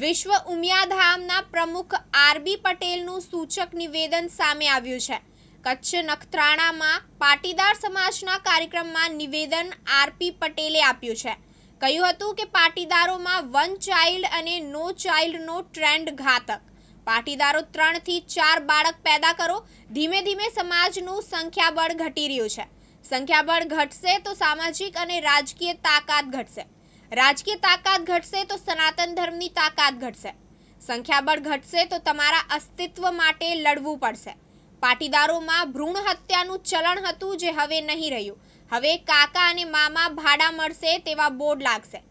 વિશ્વ ઉમિયાધામના પ્રમુખ આરબી પટેલનું સૂચક નિવેદન સામે આવ્યું છે. કચ્છ નખત્રાણામાં પાટીદાર સમાજના કાર્યક્રમમાં નિવેદન આરપી પટેલે આપ્યું છે. કહ્યું હતું કે પાટીદારોમાં વન ચાઇલ્ડ અને નો ચાઇલ્ડનો ટ્રેન્ડ ઘાતક. પાટીદારો ત્રણથી ચાર બાળક પેદા કરો, ધીમે ધીમે સમાજનું સંખ્યાબળ ઘટી રહ્યું છે. સંખ્યાબળ ઘટશે તો સામાજિક અને રાજકીય તાકાત ઘટશે. રાજકીય તાકાત ઘટશે તો સનાતન ધર્મની તાકાત ઘટશે. સંખ્યાબળ ઘટશે તો તમારા અસ્તિત્વ માટે લડવું પડશે. પાટીદારોમાં ભ્રૂણ હત્યાનું ચલણ હતું જે હવે નહીં રહ્યું. હવે કાકા અને મામા ભાડા મળશે તેવા બોર્ડ લાગશે.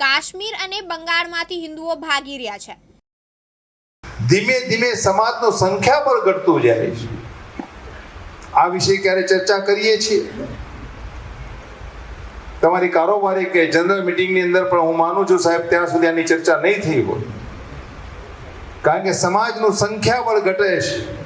કાશ્મીર અને બંગાળમાંથી હિન્દુઓ ભાગી રહ્યા છે. ધીમે ધીમે સમાજનો સંખ્યાબળ ઘટતું જાય છે. આ વિશે ક્યારે ચર્ચા કરીએ છીએ? તમારી કારોબારી કે જનરલ મિટિંગની અંદર પણ હું માનું છું સાહેબ, ત્યાં સુધી આની ચર્ચા નહીં થઈ હોય. કારણ કે સમાજનું સંખ્યાબળ ઘટે છે.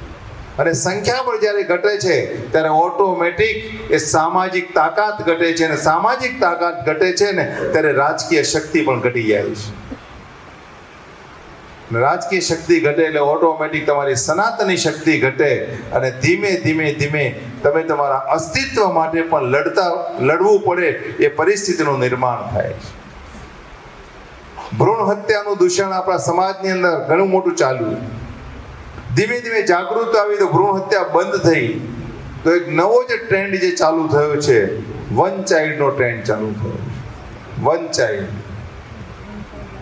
અને સંખ્યાબળ જ્યારે ઘટે છે, ત્યારે ઓટોમેટિક એ સામાજિક તાકાત ઘટે છે. અને સામાજિક તાકાત ઘટે છે ને, ત્યારે રાજકીય શક્તિ પણ ઘટી જાય છે. રાજકીય શક્તિ ઘટે એટલે ઓટોમેટિક તમારી સનાતની શક્તિ ઘટે અને ધીમે ધીમે ધીમે તમે તમારા અસ્તિત્વ માટે પણ લડતા, લડવું પડે એ પરિસ્થિતિનું નિર્માણ થાય ભ્રૂણ હત્યાનું દૂષણ આપણા સમાજની અંદર ઘણું મોટું ચાલ્યું ધીમે ધીમે જાગૃત આવી તો ભ્રૂણ હત્યા બંધ થઈ. તો એક નવો જે ટ્રેન્ડ જે ચાલુ થયો છે વન ચાઇલ્ડનો ટ્રેન્ડ ચાલુ થયો વન ચાઇલ્ડ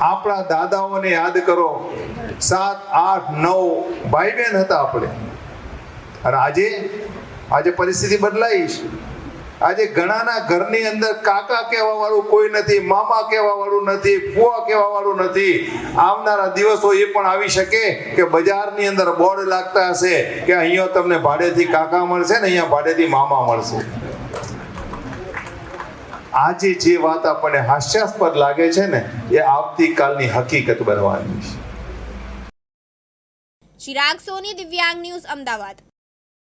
આપણા દાદાઓને યાદ કરો. સાત, આઠ, નવ ભાઈ બહેન હતા આપણે. અને આજે આજે પરિસ્થિતિ બદલાઈ છે. આજે ઘણાના ઘરની અંદર કાકા કહેવા વાળું કોઈ નથી, મામા કહેવા વાળું નથી ફુવા કહેવા વાળું નથી. આવનારા દિવસો એ પણ આવી શકે કે બજારની અંદર બોર્ડ લાગતા હશે કે અહીંયા તમને ભાડેથી કાકા મળશે ને અહીંયા ભાડેથી મામા મળશે. આજે જે વાત આપણને હાસ્યાસ્પદ લાગે છે ને, એ આવતીકાલની હકીકત બનવાની છે. ચિરાગ સોની, દિવ્યાંગ ન્યૂઝ, અમદાવાદ.